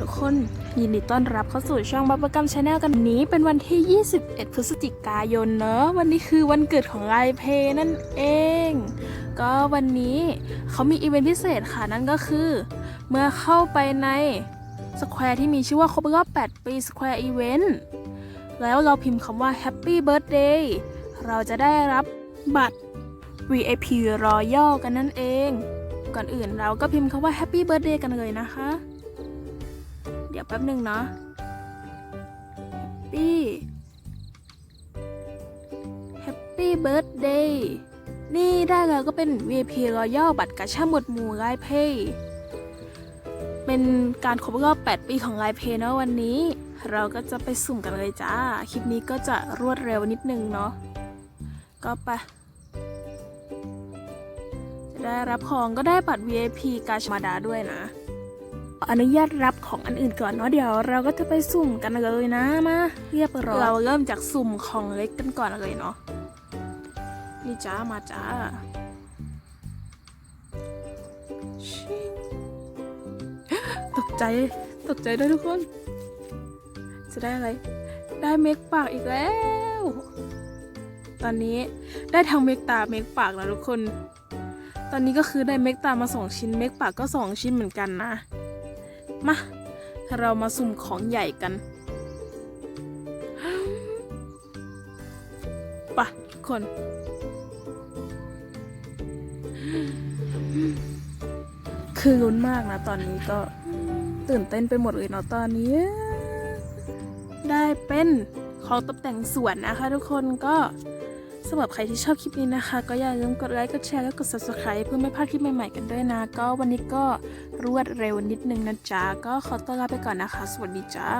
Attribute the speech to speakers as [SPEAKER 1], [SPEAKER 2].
[SPEAKER 1] ทุกคน ยินดีต้อนรับเข้าสู่ช่องบับเบิลกัมชาแนลกันนี้เป็นวันที่ 21 พฤศจิกายนเนอะวันนี้คือวันเกิดของไลเพนั่นเอง ก็วันนี้เขามีอีเวนต์พิเศษค่ะนั่นก็คือ เมื่อเข้าไปในสแควร์ที่มีชื่อว่าครบรอบ 8 ปีสแควร์อีเวนต์แล้วเราพิมพ์คำว่า Happy Birthday เราจะได้รับบัตร VIP Royal กันนั่นเอง ก่อนอื่นเราก็พิมพ์คำว่า Happy Birthday กันเลยนะคะ ดี๋ยวแป๊บหนึ่งเนาะ Happy Happy Birthday นี่ได้แล้วก็เป็น VIP Royal บัตรกระชาหมวดหมู่ไลเพย์เป็นการครบรอบ 8 ปีของไลเพย์เนาะวันนี้ เราก็จะไปสุ่มกันเลยจ้า คลิปนี้ก็จะรวดเร็วนิดนึงเนาะก็ไปจะได้รับของก็ได้บัตร VIP กาชมาดาด้วยนะ อนุญาตรับของอันอื่นก่อนเนาะเดี๋ยวเราก็จะไปสุ่มกันเลยนะมาเรียบร้อยเราเริ่มจากสุ่มของเล็กกันก่อนเลยเนาะนี่จ้ามาจ้าตกใจตกใจด้วยทุกคน จะได้อะไร ได้เมคปากอีกแล้ว ตอนนี้ได้ทั้งเมคตาเมคปากแล้วทุกคน ตอนนี้ก็คือได้เมคตามาสองชิ้นเมคปากก็สองชิ้นเหมือนกันนะ มา เรามาสุ่มของใหญ่กันปะทุกคน คือลุ้นมากนะ ตอนนี้ก็ตื่นเต้นไปหมดเลยเนาะตอนนี้ ได้เป็นของตกแต่งสวนนะคะทุกคนก็ สำหรับใครที่ชอบคลิปนี้นะคะ ก็อย่าลืมกดไลค์ กดแชร์ และกด subscribe เพื่อไม่พลาดคลิปใหม่ๆกันด้วยนะ ก็วันนี้ก็รวดเร็วนิดนึงนะจ๊ะ ก็ขอตัวลาไปก่อนนะคะ สวัสดีจ้า